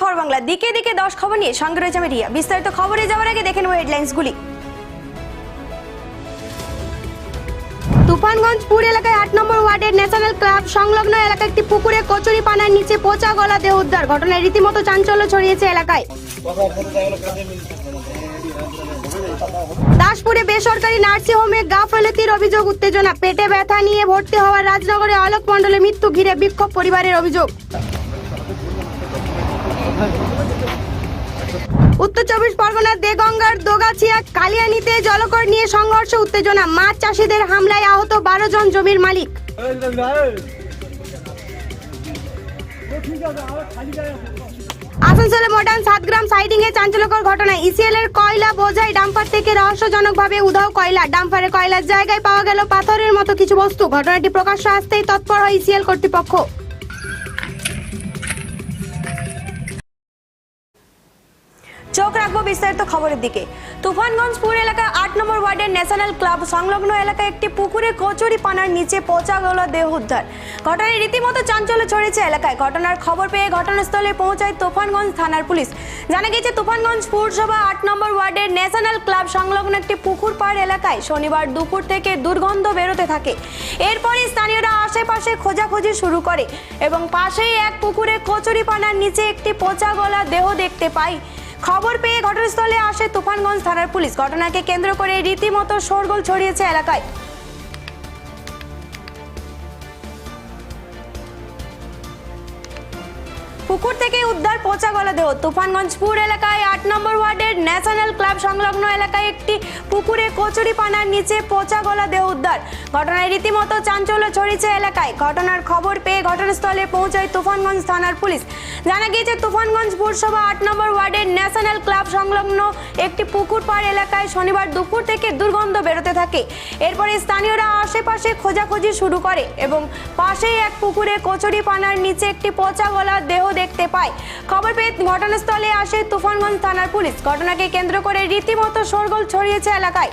খবর বাংলা। দিকে দিকে দশ খবর নিয়ে সঙ্গে রয়েছে আমি রিয়া। বিস্তারিত খবরে যাওয়ার আগে দেখে নেব তুফানগঞ্জ পুর এলাকায় আট নম্বর ওয়ার্ডের ন্যাশনাল ক্লাব সংলগ্ন এলাকায় একটি পুকুরে কচুরি পানার নিচে পচা গলা দেহ উদ্ধার। ঘটনায় রীতিমতো চাঞ্চল্য ছড়িয়েছে এলাকায়। দাসপুরে বেসরকারি নার্সিং নার্সিংহোমে গাফলতির অভিযোগ, উত্তেজনা। পেটে ব্যথা নিয়ে ভর্তি হওয়ার রাজনগরে অলোক মণ্ডলের মৃত্যু ঘিরে বিক্ষোভ পরিবারের অভিযোগ উত্তর চব্বিশ পরগনার দেগঙ্গার দোগাছিয়া, কালিয়ানিতে জলকর নিয়ে সংঘর্ষ, উত্তেজনা। মাছ চাষিদের হামলায় আহত বারো জন জমির মালিক। আসানসোলে মডার্ন সাতগ্রাম সাইডিং এ চাঞ্চল্যকর ঘটনা। ইসিএল এর কয়লা বোঝাই ডাম্পার থেকে রহস্যজনকভাবে উধাও কয়লা। ডাম্পারে কয়লার জায়গায় পাওয়া গেল পাথরের মতো কিছু বস্তু। ঘটনাটি প্রকাশ্য আসতেই তৎপর হয় ইসিএল কর্তৃপক্ষ। রাখব বিস্তারিত খবরের দিকে। তুফানগঞ্জ পুর এলাকার আট নম্বর ওয়ার্ডের ন্যাশনাল ক্লাব সংলগ্ন এলাকায় একটি পুকুরে কচুরি পানার নিচে পচা গলা দেহ উদ্ধার। ঘটনায় রীতিমতো চাঞ্চল্য ছড়িয়েছে এলাকায়। ঘটনার খবর পেয়ে ঘটনাস্থলে পৌঁছায় তুফানগঞ্জ থানার পুলিশ। জানা গিয়েছে তুফানগঞ্জ পুরসভা আট নম্বর ওয়ার্ডের ন্যাশনাল ক্লাব সংলগ্ন একটি পুকুর পাড় এলাকায় শনিবার দুপুর থেকে দুর্গন্ধ বেরোতে থাকে। এরপরই স্থানীয়রা আশেপাশে খোঁজাখুঁজি শুরু করে এবং পাশেই এক পুকুরে কচুরি পানার নিচে একটি পচা গলা দেহ দেখতে পায় খবর পেয়ে ঘটনাস্থলে আসে তুফানগঞ্জ থানার পুলিশ। ঘটনাকে কেন্দ্র করে রীতিমতো শোরগোল ছড়িয়েছে এলাকায়। পুকুর থেকে উদ্ধার পচা গলা দেহ। তুফানগঞ্জপুর এলাকায় আট নম্বর ওয়ার্ডের ন্যাশনাল ক্লাব সংলগ্ন এলাকায় একটি পুকুরে কচুরি পানার নিচে পচা গলা দেহ উদ্ধার। ঘটনায় রীতিমতো চাঞ্চল্য ছড়িয়েছে এলাকায়। ঘটনার খবর পেয়ে ঘটনাস্থলে পৌঁছায় তুফানগঞ্জ থানার পুলিশ। জানা গিয়েছে, তুফানগঞ্জ পুরসভা আট নম্বর ওয়ার্ডের ন্যাশনাল ক্লাব সংলগ্ন একটি পুকুর পাড় এলাকায় শনিবার দুপুর থেকে দুর্গন্ধ বেরোতে থাকে। এরপরে স্থানীয়রা আশেপাশে খোঁজাখুঁজি শুরু করে এবং পাশেই এক পুকুরে কচুরি পানার নিচে একটি পচা গলা দেহ দেখতে পায়। খবর পেয়ে ঘটনাস্থলে আসে তুফানগঞ্জ থানার পুলিশ। ঘটনাকে কেন্দ্র করে রীতিমতো শোরগোল ছড়িয়েছে এলাকায়।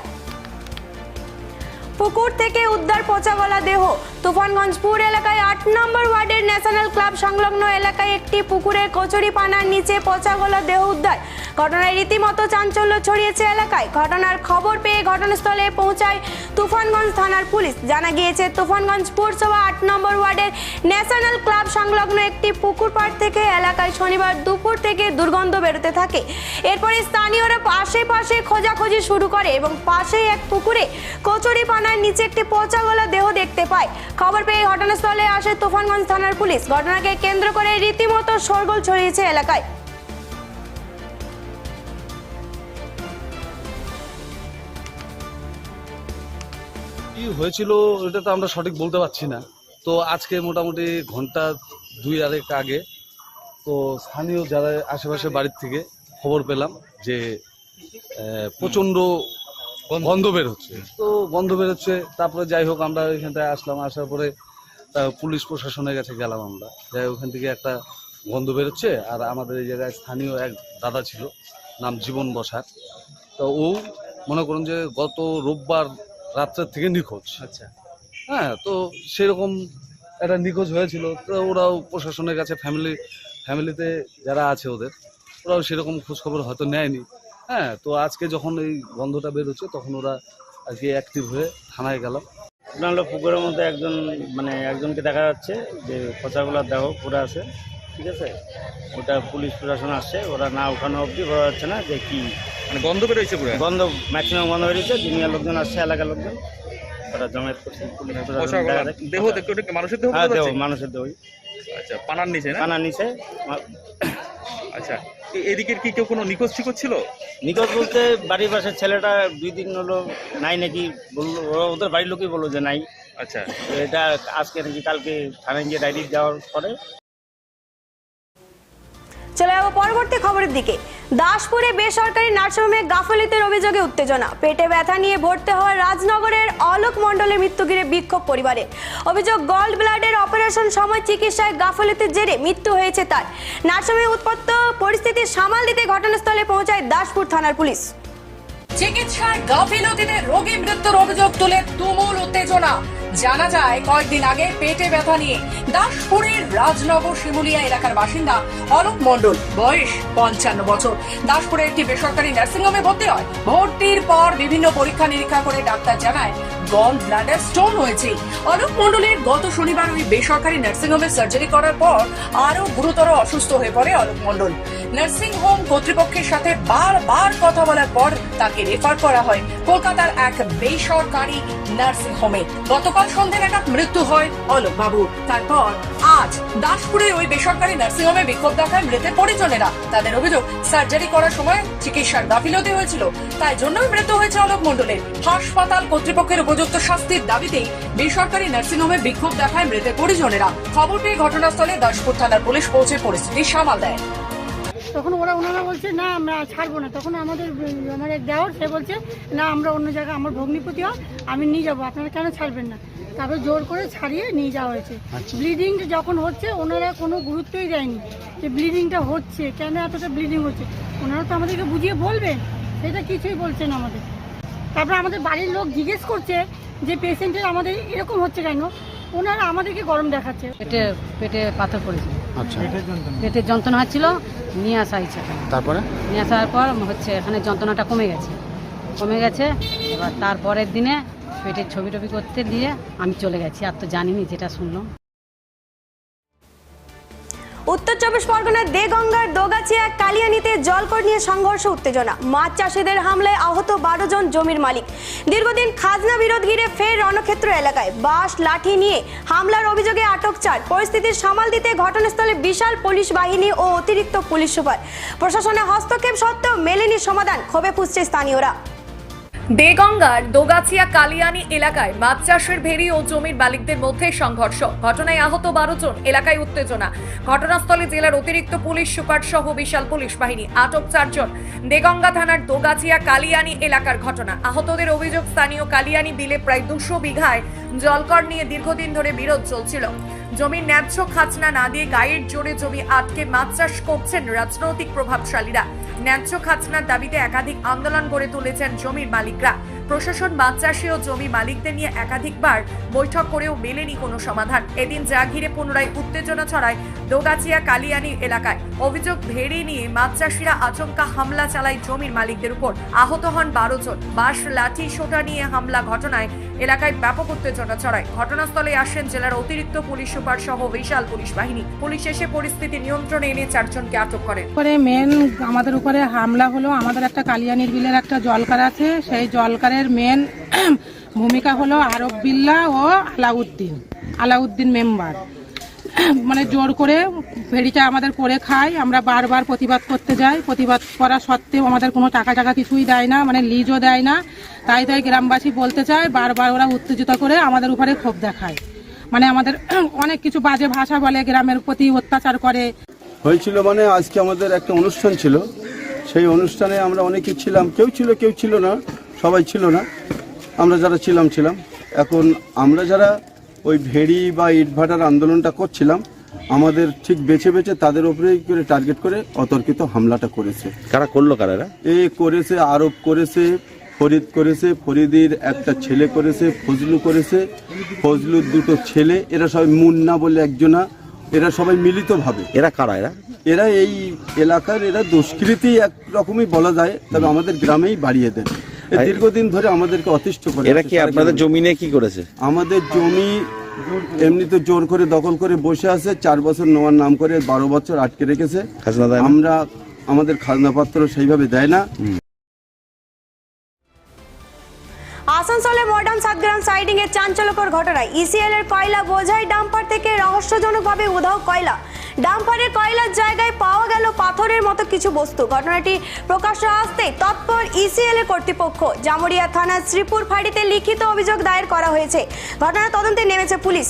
পুকুর থেকে উদ্ধার পচা গলা দেহ। তুফানগঞ্জপুর এলাকায় আট নম্বর ওয়ার্ডের ন্যাশনাল ক্লাব সংলগ্ন এলাকায় একটি পুকুরে কচুরি পানার নিচে পচা গলা দেহ উদ্ধার। ঘটনায় রীতিমতো চাঞ্চল্য ছড়িয়েছে এলাকায়। ঘটনার খবর পেয়ে ঘটনাস্থলে পৌঁছায় তুফানগঞ্জ থানার পুলিশ। জানা গিয়েছে তুফানগঞ্জ পুরসভা আট নম্বর ওয়ার্ডের ন্যাশনাল ক্লাব সংলগ্ন একটি পুকুর পাড় থেকে এলাকায় শনিবার দুপুর থেকে দুর্গন্ধ বেরোতে থাকে। এরপরে স্থানীয়রা আশেপাশে খোঁজাখুঁজি শুরু করে এবং পাশেই এক পুকুরে কচুরি পানার নিচে একটি পচা গলা দেহ দেখতে পায়। খবর পেয়ে ঘটনাস্থলে আসে তুফানগঞ্জ থানার পুলিশ। ঘটনাকে কেন্দ্র করে রীতিমতো শোরগোল ছড়িয়েছে এলাকায়। কি হয়েছিল এটা তো আমরা সঠিক বলতে পারছি না। তো আজকে মোটামুটি ঘণ্টা দুই আরেক আগে, তো স্থানীয় যারা আশেপাশে বাড়ির থেকে খবর পেলাম যে প্রচণ্ড গন্ধ বের হচ্ছে তো গন্ধ বের হচ্ছে তারপরে যাই হোক আমরা এখানটায় আসলাম আসার পরে পুলিশ প্রশাসনের কাছে গেলাম আমরা। যাই ওখান থেকে একটা গন্ধ বেরোচ্ছে আর আমাদের এই জায়গায় স্থানীয় এক দাদা ছিল নাম জীবন বসার। তো ও মনে করুন যে গত রোববার রাত্রের থেকে নিখোঁজ। আচ্ছা। হ্যাঁ তো সেরকম একটা নিখোঁজ হয়েছিল তো ওরাও প্রশাসনের কাছে ফ্যামিলি ফ্যামিলিতে যারা আছে ওদের ওরাও সেরকম খোঁজখবর হয়তো নেয়নি। হ্যাঁ তো আজকে যখন এই গন্ধটা বেরোচ্ছে তখন ওরা আজকে অ্যাক্টিভ হয়ে থানায় গেল। আপনার হলো পুকুরের মধ্যে একজন মানে একজনকে দেখা যাচ্ছে যে পচাগুলার দেহ পড়ে আছে ঠিক আছে? ওটা পুলিশ প্রশাসন আসছে ওরা না উঠানো অবধি বোঝা যাচ্ছে না যে কি। মানে গন্ধ বেরোয়েছে পুরো? গন্ধ ম্যাক্সিমাম গন্ধ বেরিয়েছে দুনিয়ার লোকজন আসছে এলাকার লোকজন। ওরা জমায়েত করছে পুলিশ প্রশাসন। দেহ মানুষের দেহ হ্যাঁ? মানুষের দেহ আচ্ছা পানার নিচে না? কানা নিচে আচ্ছা এদিকের কি কেউ কোনো নিখোঁজ ঠিকোজ ছিল? নিখোঁজ বলতে বাড়ির পাশের ছেলেটা দুই দিন হলো নাই নাকি বলল ওরা ওদের বাড়ির লোকই বলল যে নাই। আচ্ছা। এটা আজকে নাকি কালকে থানায় গিয়ে ডায়েরি দেওয়ার পরে চলে যাব পরবর্তী খবরের দিকে। দাসপুরে বেসরকারি নার্সিংহোমে গাফলিতের অভিযোগে উত্তেজনা। পেটে ব্যথা নিয়ে ভর্তি হওয়া রাজনগরের অলোক মণ্ডলের মৃত্যু ঘিরে বিক্ষোভ পরিবারে। অভিযোগ, গল্ড ব্লাডের অপারেশন সময় চিকিৎসায় গাফলিতের জেরে মৃত্যু হয়েছে তার। নার্সিংহোমে উৎপত্ত পরিস্থিতি সামাল দিতে ঘটনাস্থলে পৌঁছায় দাসপুর থানার পুলিশ। চিকিৎসায় গাফিলতিতে রোগী মৃত্যুর অভিযোগ তুলে তুমুল উত্তেজনা। জানা যায়, কয়েকদিন আগে পেটে ব্যথা নিয়ে দাসপুরের রাজনগর শিমুলিয়া এলাকার বাসিন্দা অলোক মণ্ডল, বয়স পঞ্চান্ন বছর। দাসপুরের একটি বেসরকারি নার্সিংহোমে ভর্তি হয়। ভর্তির পর বিভিন্ন পরীক্ষা নিরীক্ষা করে ডাক্তার জানায় গল ব্লাডার স্টোন হয়েছে। অলোক মণ্ডলের গত শনিবার ওই বেসরকারি নার্সিংহোমে সার্জারি করার পর আরও গুরুতর অসুস্থ হয়ে পড়ে অলোক মণ্ডল। নার্সিং হোম কর্তৃপক্ষের সাথে বারবার কথা বলার পর তাকে রেফার করা হয়। কলকাতার এক বেসরকারি নার্সিং হোমে গতকাল সন্ধ্যে নাগাদ মৃত্যু হয় অলোক বাবুর। তারপর আজ ওই বেসরকারি বিক্ষোভ দেখায় মৃতের পরিজনেরা। তাদের অভিযোগ, সার্জারি করার সময় চিকিৎসার গাফিলতি হয়েছিল। তাই জন্যই মৃত্যু হয়েছে অলোক হাসপাতাল কর্তৃপক্ষের উপযুক্ত শাস্তির দাবিতেই বেসরকারি নার্সিং হোমে বিক্ষোভ দেখায় মৃতের পরিজনেরা। খবর পেয়ে ঘটনাস্থলে দাসপুর থানার পুলিশ পৌঁছে পরিস্থিতি সামাল দেয়। তখন ওরা ওনারা বলছে না আমরা ছাড়বো না। তখন আমাদের আমার দেওয়ার সে বলছে না আমরা অন্য জায়গায় আমার ভগ্নিপতি হয় আমি নিয়ে যাব আপনারা কেন ছাড়বেন না? তারপরে জোর করে ছাড়িয়ে নিয়ে যাওয়া হয়েছে। ব্লিডিং যখন হচ্ছে ওনারা কোনো গুরুত্বই দেয়নি যে ব্লিডিংটা হচ্ছে কেন এতটা ব্লিডিং হচ্ছে। ওনারা তো আমাদেরকে বুঝিয়ে বলবেন সেটা কিছুই বলছেন আমাদের। তারপরে আমাদের বাড়ির লোক জিজ্ঞেস করছে যে পেশেন্টের আমাদের এরকম হচ্ছে কেন? ওনারা আমাদেরকে গরম দেখাচ্ছে। পেটে পেটে পাথর পড়েছে। আচ্ছা। পেটের যন্ত্রণা। হচ্ছিল নিয়ে আসা হয়েছে তারপরে? নিয়ে আসার পর হচ্ছে এখানে যন্ত্রণাটা কমে গেছে। কমে গেছে এবার তারপরের দিনে পেটের ছবি টবি করতে দিয়ে আমি চলে গেছি আর তো জানিনি যেটা শুনলাম। উত্তর চব্বিশ পরগনার দেগঙ্গার দোগাছিয়া কালিয়ানিতে জলকর নিয়ে সংঘর্ষ, উত্তেজনা। মাছ চাষিদের হামলায় আহত বারো জন জমির মালিক। দীর্ঘদিন খাজনা বিরোধ ঘিরে ফের রণক্ষেত্র এলাকায়। বাঁশ, লাঠি নিয়ে হামলার অভিযোগে আটক চার। পরিস্থিতির সামাল দিতে ঘটনাস্থলে বিশাল পুলিশ বাহিনী ও অতিরিক্ত পুলিশ সুপার। প্রশাসনের হস্তক্ষেপ সত্ত্বেও মেলেনি সমাধান, ক্ষোভে ফুসছে স্থানীয়রা। দেগঙ্গার দোগাছিয়া কালিয়ানি এলাকায় মাছ চাষের ভেরি ও জমির মালিকদের মধ্যে সংঘর্ষ। ঘটনায় আহত বারো জন, এলাকায় উত্তেজনা। ঘটনাস্থলে জেলার অতিরিক্ত পুলিশ, সুপার সহ বিশাল পুলিশ বাহিনী, আটক চারজন দেগঙ্গা থানার দোগাছিয়া কালিয়ানি এলাকার ঘটনা। আহতদের অভিযোগ, স্থানীয় কালিয়ানি বিলে প্রায় দুশো বিঘায় জলকর নিয়ে দীর্ঘদিন ধরে বিরোধ চলছিল। জমির ন্যায্য খাজনা না দিয়ে গায়ের জোরে জমি আটকে মাছ চাষ করছেন রাজনৈতিক প্রভাবশালীরা। ন্যায্য খাজনার দাবিতে একাধিক আন্দোলন গড়ে তুলেছেন জমির মালিকরা। প্রশাসন মাছ চাষি ও জমি মালিকদের নিয়ে একাধিকবার বৈঠক করেও মেলেনি কোনো সমাধান। এদিন যা ঘিরে পুনরায় উত্তেজনা ছড়ায় দোগাছিয়া কালিয়ানি এলাকায়। অভিযোগ ভেড়ি নিয়ে মাছ চাষিরা আচমকা হামলা চালায় জমির মালিকদের উপর। আহত হন বারো জন। বাঁশ, লাঠি, সোটা নিয়ে হামলা ঘটনায় এলাকায় ব্যাপক উত্তেজনা ছড়ায়। ঘটনাস্থলে আসেন জেলার অতিরিক্ত পুলিশ সুপার সহ বিশাল পুলিশ বাহিনী। পুলিশ এসে পরিস্থিতি নিয়ন্ত্রণে এনে চারজনকে আটক করে মেন আমাদের উপরে হামলা হলো আমাদের একটা কালিয়ানির বিলের একটা জলকার আছে। সেই জলকারের মেন ভূমিকা হলো আরব বিল্লা ও আলাউদ্দিন আলাউদ্দিন মেম্বার মানে জোর করে ফেরিটা আমাদের করে খায়, আমরা বারবার প্রতিবাদ করতে যাই। প্রতিবাদ করা সত্ত্বেও আমাদের কোনো টাকা টাকা কিছুই দেয় না মানে লিজও দেয় না। তাই তাই গ্রামবাসী বলতে চায়, বারবার ওরা উত্তেজিত করে আমাদের উপরে ক্ষোভ দেখায়। মানে আমাদের অনেক কিছু বাজে ভাষা বলে গ্রামের প্রতি অত্যাচার করে। হয়েছিল মানে আজকে আমাদের একটা অনুষ্ঠান ছিল। সেই অনুষ্ঠানে আমরা অনেকে ছিলাম। কেউ ছিল কেউ ছিল না। সবাই ছিল না। আমরা যারা ছিলাম ছিলাম। এখন আমরা যারা ওই ভেড়ি বা ইটভাটার আন্দোলনটা করছিলাম আমাদের ঠিক বেছে বেছে তাদের উপরেই করে টার্গেট করে অতর্কিত হামলাটা করেছে। কারা করল কারা? এ করেছে আরব করেছে ফরিদ করেছে ফরিদির একটা ছেলে করেছে ফজলু করেছে। ফজলুর দুটো ছেলে এরা সবাই মুন্না বলে একজনা। এরা সবাই মিলিতভাবে। এরা কারা এরা? এরা এই এলাকার এরা দুষ্কৃতি এক রকমই বলা যায় তবে আমাদের গ্রামেই বাড়িয়ে দেন দীর্ঘদিন ধরে আমাদেরকে অতিষ্ঠ করে এরা কি আপনাদের জমি নিয়ে কি করেছে? আমাদের জমি এমনিতে জোর করে দখল করে বসে আছে চার বছর নেওয়ার নাম করে বারো বছর আটকে রেখেছে। খাজনা দেয় না? আমরা আমাদের খাজনাপত্র সেইভাবে দেয় না। আসানসোলে মডার্ন সাতগ্রাম সাইডিং এর চাঞ্চল্যকর ঘটনায় ইসিএল এর কয়লা বোঝাই ডাম্পার থেকে রহস্যজনকভাবে উধাও কয়লা। ডাম্পারের কয়লার জায়গায় পাওয়া গেল পাথরের মতো কিছু বস্তু। ঘটনাটি প্রকাশ্য আসতে তৎপর ইসিএল এর কর্তৃপক্ষ জামুরিয়া থানার শ্রীপুর ফাঁড়িতে লিখিত অভিযোগ দায়ের করা হয়েছে। ঘটনা তদন্তে নেমেছে পুলিশ।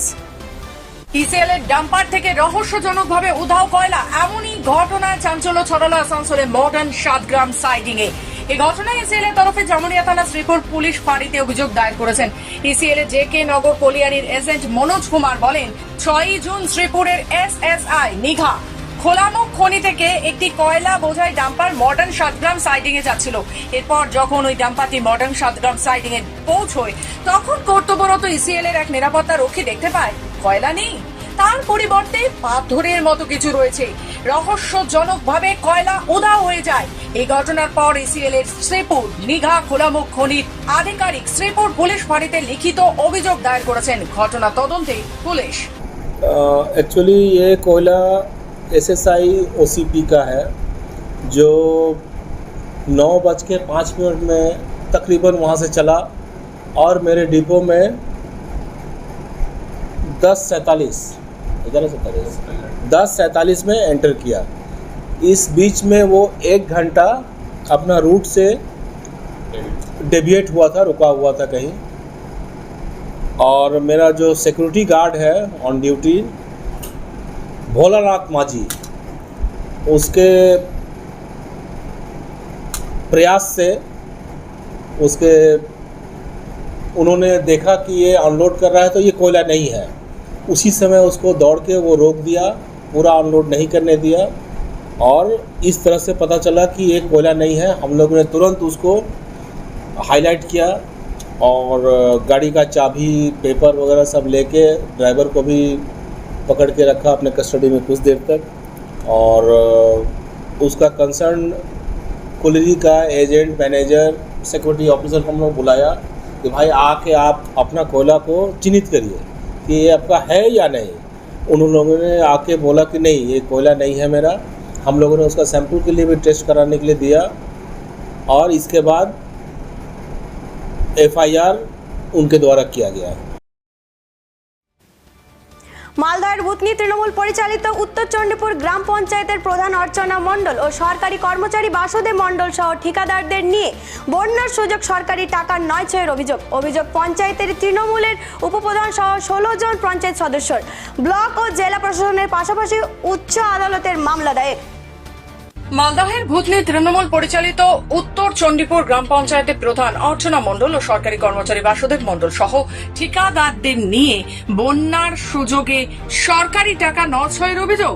ইসিএল এর ডাম্পার থেকে রহস্যজনকভাবে উধাও কয়লা, এমনই ঘটনায় চাঞ্চল্য ছড়ালো আসানসোলে মডার্ন সাতগ্রাম সাইডিং এ এই ঘটনায় ইসিএল এর তরফে জামুরিয়া থানা শ্রীপুর পুলিশ ফাঁড়িতে অভিযোগ দায়ের করেছেন। ইসিএল এর জে কে নগর কলিয়ারির এজেন্ট মনোজ কুমার বলেন, ছয়ই জুন শ্রীপুরের এস এস আই নিঘা খোলামুখ খনি থেকে একটি কয়লা বোঝাই ডাম্পার মডার্ন সাতগ্রাম সাইডিং এ যাচ্ছিল। এরপর যখন ওই ডাম্পারটি মডার্ন সাতগ্রাম সাইডিং এ পৌঁছয়, তখন কর্তব্যরত ইসিএল এর এক নিরাপত্তা রক্ষী দেখতে পায়, কয়লা নেই। তার পরিবর্তে পাথরের মতো কিছু রয়েছে রহস্যজনকভাবে কয়লা উদা হয়ে যায় এই ঘটনার পর এসিএল এর শ্রীপুর নিঘা খোলামুখ খনির আধিকারিক শ্রীপুর পুলিশ ফাঁড়িতে লিখিত অভিযোগ দায়ের করেছেন ঘটনা তদন্তে পুলিশ एक्चुअली ये कोयला एसएसआई ओसीपी का है जो नौ बज के पाँच मिनट में तकरीबन वहाँ से चला और मेरे डिपो में दस सैंतालीस ग्यारह सैंतालीस दस सैंतालीस में एंटर किया। इस बीच में वो एक घंटा अपना रूट से डेविएट हुआ था, रुका हुआ था कहीं। और मेरा जो सिक्योरिटी गार्ड है ऑन ड्यूटी भोलानाथ माझी, उसके प्रयास से उसके, उन्होंने देखा कि ये अनलोड कर रहा है तो ये कोयला नहीं है। उसी समय उसको दौड़ के वो रोक दिया, पूरा अनलोड नहीं करने दिया और इस तरह से पता चला कि ये कोयला नहीं है। हम लोगों ने तुरंत उसको हाईलाइट किया और गाड़ी का चाबी पेपर वगैरह सब लेके ड्राइवर को भी पकड़ के रखा अपने कस्टडी में कुछ देर तक और उसका कंसर्न कुलरी का एजेंट मैनेजर सिक्योरिटी ऑफिसर को हम लोग बुलाया कि भाई आके आप अपना कोयला को चिन्हित करिए। कि ये आपका है या नहीं? उन लोगों ने आके बोला कि नहीं, ये कोयला नहीं है मेरा। हम लोगों ने उसका सैंपल के लिए भी टेस्ट कराने के लिए दिया। और इसके बाद एफआईआर उनके द्वारा किया गया है। মালদহের ভূতনি তৃণমূল পরিচালিত উত্তর চণ্ডীপুর গ্রাম পঞ্চায়েতের প্রধান অর্চনা মণ্ডল ও সরকারি কর্মচারী বাসুদেব মণ্ডল সহ ঠিকাদারদের নিয়ে বন্যার সুযোগ সরকারি টাকার নয় ছয়ের অভিযোগ। অভিযোগ পঞ্চায়েতের তৃণমূলের উপপ্রধান সহ ষোলো জন পঞ্চায়েত সদস্যর। ব্লক ও জেলা প্রশাসনের পাশাপাশি উচ্চ আদালতের মামলা দায়ের। মালদহের ভুতলি তৃণমূল পরিচালিত উত্তর চণ্ডীপুর গ্রাম পঞ্চায়েতের প্রধান অর্চনা মণ্ডল ও সরকারি কর্মচারী বাসুদেব মণ্ডল সহ ঠিকাদারদের নিয়ে বন্যার সুযোগে সরকারি টাকা নছয়ের অভিযোগ।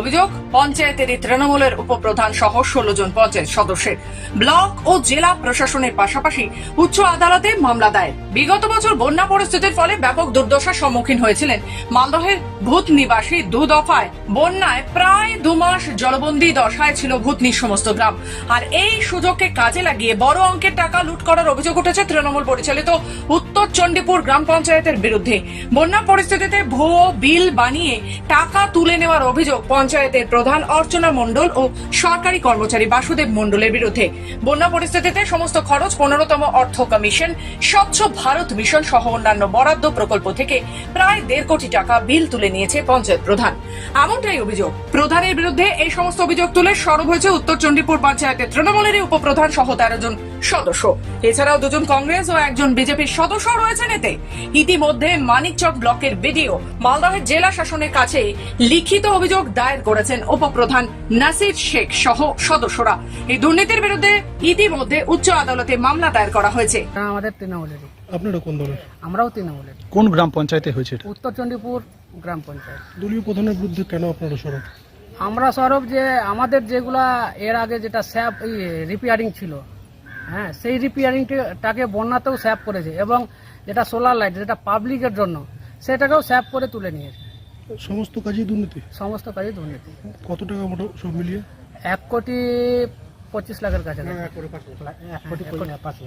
অভিযোগ, পঞ্চায়েতের তৃণমূলের উপপ্রধান সহ ষোলো জন পঞ্চায়েত সদস্যের। ব্লক ও জেলা প্রশাসনের পাশাপাশি উচ্চ আদালতে মামলা দায়ের। বিগত বছর বন্যা পরিস্থিতির ফলে ব্যাপক দুর্দশার সম্মুখীন হয়েছিলেন মালদহের ভূত নিবাসী দু দফায়। বন্যায় প্রায় দু মাস জলবন্দী দশায় ছিল ভূতনির সমস্ত গ্রাম। আর এই সুযোগকে কাজে লাগিয়ে বড় অঙ্কের টাকা লুট করার অভিযোগ উঠেছে তৃণমূল পরিচালিত উত্তর চণ্ডীপুর গ্রাম পঞ্চায়েতের বিরুদ্ধে। বন্যা পরিস্থিতিতে ভুয়ো বিল বানিয়ে টাকা তুলে নেওয়ার অভিযোগ পঞ্চায়েতের প্রধান অর্চনা মণ্ডল ও সরকারি কর্মচারী বাসুদেব মণ্ডলের বিরুদ্ধে বন্যা পরিস্থিতিতে সমস্ত খরচ পনেরোতম অর্থ কমিশন স্বচ্ছ ভারত মিশন সহ অন্যান্য বরাদ্দ প্রকল্প থেকে প্রায় দেড় কোটি টাকা বিল তুলে নিয়েছে পঞ্চায়েত প্রধান। এমনটাই অভিযোগ। প্রধানের বিরুদ্ধে এই সমস্ত অভিযোগ তুলে সরব হয়েছে উত্তর চণ্ডীপুর পঞ্চায়েতের তৃণমূলের উপপ্রধান সহ তেরো জন সদস্য। এছাড়াও দুজন কংগ্রেস ও একজন বিজেপির সদস্য রয়েছেন এতে। ইতিমধ্যে মানিকচক ব্লকের বিডিও মালদহের জেলা শাসনের কাছে লিখিত অভিযোগ দায়ের করেছেন উপপ্রধান নাসির শেখ সহ সদস্যরা। এই দুর্নীতির বিরুদ্ধে ইতিমধ্যে উচ্চ আদালতে মামলা দায়ের করা হয়েছে। আমাদের তৃণমূলেরই। আপনারা কোন দলের? আমরাও তৃণমূলের কোন গ্রাম পঞ্চায়েতে হয়েছে এটা? উত্তর চণ্ডীপুর গ্রাম পঞ্চায়েত। দলীয় প্রধানের বিরুদ্ধে কেন আপনারা সরব? আমরা সরব যে আমাদের যেগুলা এর আগে যেটা স্যাপ রিপেয়ারিং ছিল হ্যাঁ সেই রিপেয়ারিংটাকে বন্যাতেও স্যাপ করেছে এবং যেটা সোলার লাইট যেটা পাবলিকের জন্য সেটাকেও স্যাপ করে তুলে নিয়েছে। সমস্ত কাজেই দুর্নীতি? সমস্ত কাজে দুর্নীতি। কত টাকা মোটো সব মিলিয়ে? এক কোটি পঁচিশ লাখের কাছে এক কোটি পাঁচ লাখ।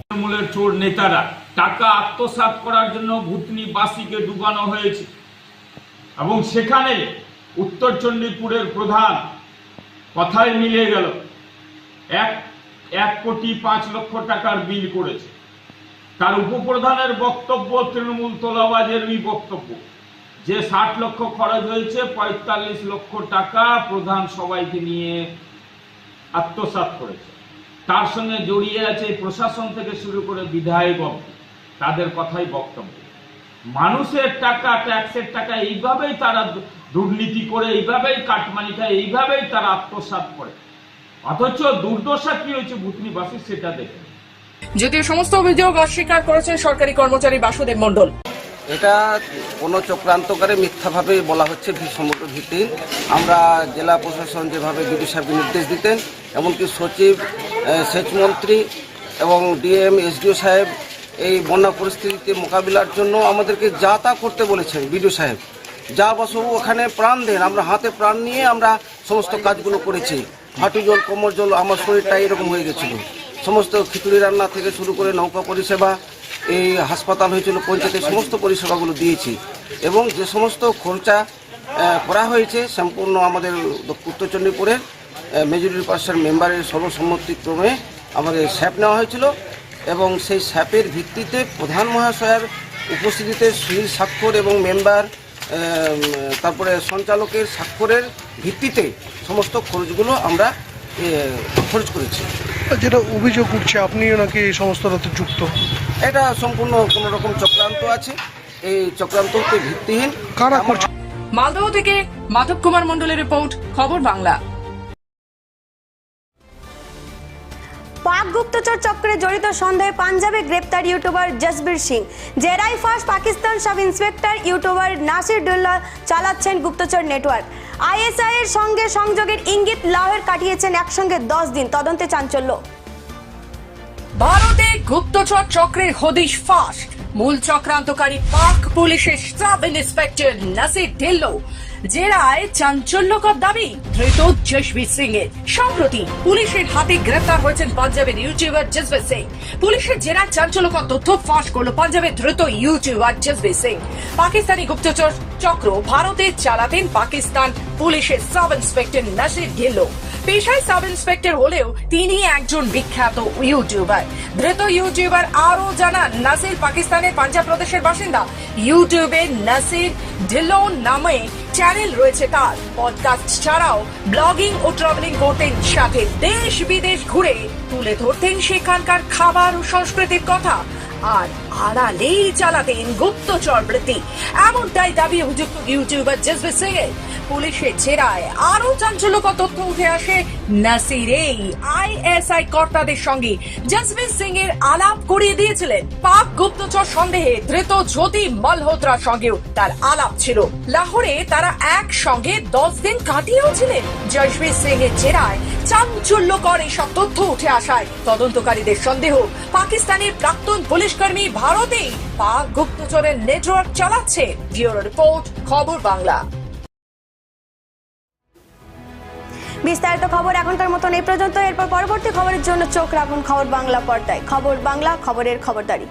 তৃণমূলের চোর নেতারা টাকা আত্মসাৎ করার জন্য ভূতনিবাসীকে ডুবানো হয়েছে। এবং সেখানে উত্তর চণ্ডীপুরের প্রধান কথাই মিলে গেল। এক এক কোটি পাঁচ লক্ষ টাকার বিল করেছে। তার উপপ্রধানের বক্তব্য তৃণমূল তোলাবাজেরই বক্তব্য। যে ষাট লক্ষ খরচ হয়েছে, পঁয়তাল্লিশ লক্ষ টাকা প্রধান সবাইকে নিয়ে আত্মসাৎ করেছে। তার সঙ্গে জড়িয়ে আছে প্রশাসন থেকে শুরু করে বিধায়ক অবধি। তাদের কথাই বক্তব্য। মানুষের টাকা, ট্যাক্সের টাকা, এইভাবেই তারা দুর্নীতি করে, এইভাবেই কাটমানি খায়, এইভাবেই তারা আত্মসাৎ করে। অথচ দুর্দশা কি হয়েছে ভূতনিবাসী সেটা দেখে যদিও সমস্ত অভিযোগ অস্বীকার করেছেন সরকারি কর্মচারী বাসুদেব মণ্ডল। এটা কোনো চক্রান্তকারে মিথ্যাভাবে বলা হচ্ছে ভি- সম্পূর্ণ ভিত্তিহীন আমরা জেলা প্রশাসন যেভাবে বিডি সাহেবকে নির্দেশ দিতেন এমনকি সচিব আহ, সেচমন্ত্রী এবং ডিএম এসডিও সাহেব এই বন্যা পরিস্থিতিতে মোকাবিলার জন্য আমাদেরকে যা তা করতে বলেছেন বিডিও সাহেব। যা বসবু ওখানে প্রাণ দেন আমরা হাতে প্রাণ নিয়ে আমরা সমস্ত কাজগুলো করেছি। হাঁটু জল কোমর জল আমার শরীরটা এরকম হয়ে গেছিল। সমস্ত খিচুড়ি রান্না থেকে শুরু করে নৌকা পরিষেবা এই হাসপাতাল হয়েছিল, পঞ্চায়েতের সমস্ত পরিষেবাগুলো দিয়েছি। এবং যে সমস্ত খরচা করা হয়েছে সম্পূর্ণ আমাদের উত্তর চণ্ডীপুরের মেজরিটি পার্সেন্ট মেম্বারের সর্বসম্মতিক্রমে আমাদের স্যাপ নেওয়া হয়েছিল এবং সেই স্যাপের ভিত্তিতে প্রধান মহাশয়ের উপস্থিতিতে সুনীল স্বাক্ষর এবং মেম্বার তারপরে সঞ্চালকের স্বাক্ষরের ভিত্তিতে সমস্ত খরচগুলো আমরা খরচ করেছে। যেটা অভিযোগ উঠছে আপনিও নাকি এই সমস্তটাতে যুক্ত? এটা সম্পূর্ণ কোনো রকম চক্রান্ত আছে। এই চক্রান্তকে ভিত্তিহীন। কারা করছে? মালদহ থেকে মাধব কুমার মন্ডলের রিপোর্ট খবর বাংলা। পাক গুপ্তচর চক্রে জড়িত সন্দেহে পাঞ্জাবে গ্রেপ্তার YouTuber Jasbir Singh. জেরাই first Pakistan sub inspector YouTuber Nasir Dulla চালাচ্ছেন গুপ্তচর নেটওয়ার্ক। আইএসআই এর সঙ্গে সংযোগের ইঙ্গিত লাহের কাটিয়েছেন একসঙ্গে দশ দিন, তদন্তে চাঞ্চল্য। ভারতে গুপ্তচর চক্রের হদিশ ফাঁস। মূল চক্রান্তকারী পাক পুলিশের সাব ইন্সপেক্টর নাসির ঢিল্লো জেরায় চাঞ্চল্যকর দাবি। ধৃত জসবি সিং এর সম্প্রতি পুলিশের হাতে গ্রেফতার হয়েছেন পাঞ্জাবের ইউটিউবার জসবীর সিং। পুলিশের জেরায় চাঞ্চল্যকর তথ্য ফাঁস করল পাঞ্জাবের ধৃত ইউটিউবার জসবি সিং। পাকিস্তানি গুপ্তচর চক্র ভারতে চালাতেন পাকিস্তান পুলিশের সাব ইন্সপেক্টর নাসির ঢিল্লো পেশায় সাব ইন্সপেক্টর হলেও তিনি একজন বিখ্যাত ইউটিউবার। ধৃত ইউটিউবার আরও জানান, নাসির পাকিস্তানের পাঞ্জাব প্রদেশের বাসিন্দা। ইউটিউবে নাসির ঢিল্লো নামে চ্যানেল রয়েছে তার। পডকাস্ট ছাড়াও ব্লগিং ও ট্রাভেলিং করতেন। সাথে দেশ বিদেশ ঘুরে তুলে ধরতেন সেখানকার খাবার ও সংস্কৃতির কথা। আর আড়ালেই চালাতেন গুপ্তচর বৃত্তি। এমনটাই দাবি অভিযুক্ত ইউটিউবার জসবীর সিং এর পুলিশের জেরায় আরও চাঞ্চল্যকর তথ্য উঠে আসে নাসির এই আইএসআই কর্তাদের সঙ্গে। জসবীর সিং এর আলাপ করিয়ে দিয়েছিলেন পাক গুপ্তচর সন্দেহে ধৃত জ্যোতি মালহোত্রার সঙ্গেও তার আলাপ ছিল। লাহোরে তারা একসঙ্গে দশ দিন কাটিয়েও ছিলেন জসবীর সিং এর জেরায় চাঞ্চল্যকর এইসব তথ্য উঠে আসায়। তদন্তকারীদের সন্দেহ, পাকিস্তানের প্রাক্তন পুলিশকর্মী ভারতেই পাক গুপ্তচরের নেটওয়ার্ক চালাচ্ছে ব্যুরো রিপোর্ট খবর বাংলা। বিস্তারিত খবর এখনকার মতন এই পর্যন্ত। এরপর পরবর্তী খবরের জন্য চোখ রাখুন খবর বাংলা পর্দায়। খবর বাংলা, খবরের খবরদারি।